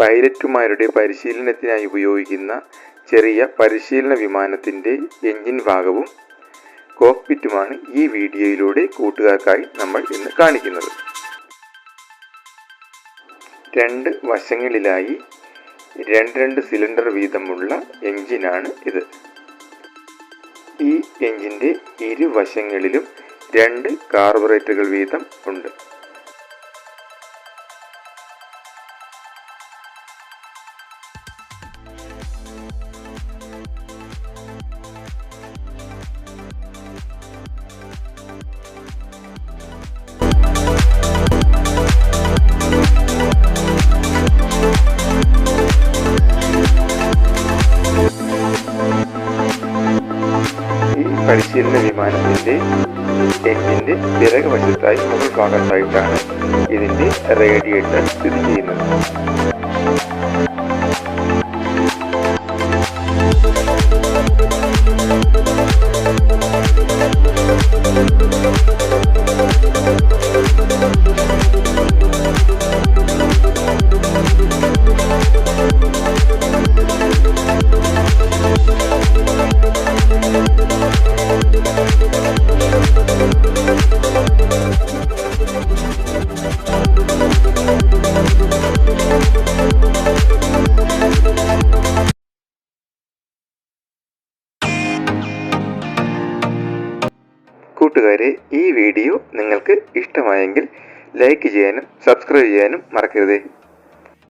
പൈലറ്റുമാരുടെ പരിശീലനത്തിനായി ഉപയോഗിക്കുന്ന ചെറിയ പരിശീലന വിമാനത്തിന്റെ എഞ്ചിൻ ഭാഗവും കോക്പിറ്റുമാണ് ഈ വീഡിയോയിലൂടെ കൂട്ടുകാർക്കായി നമ്മൾ ഇന്ന് കാണിക്കുന്നത്. രണ്ട് വശങ്ങളിലായി രണ്ട് രണ്ട് സിലിണ്ടർ വീതമുള്ള എഞ്ചിനാണ് ഇത്. ഈ എഞ്ചിന്റെ ഇരുവശങ്ങളിലും രണ്ട് കാർബറേറ്ററുകൾ വീതം ഉണ്ട്. പരിശീലന വിമാനത്തിന്റെ എഞ്ചിന്റെ പിറകുവശത്തായി മുകൾ ഭാഗത്തായിട്ടാണ് ഇതിന്റെ റേഡിയേറ്റർ സ്ഥിതി ചെയ്യുന്നത്. കൂട്ടുകാരെ ഈ വീഡിയോ നിങ്ങൾക്ക് ഇഷ്ടമായെങ്കിൽ ലൈക്ക് ചെയ്യാനും സബ്സ്ക്രൈബ് ചെയ്യാനും മറക്കരുതേ.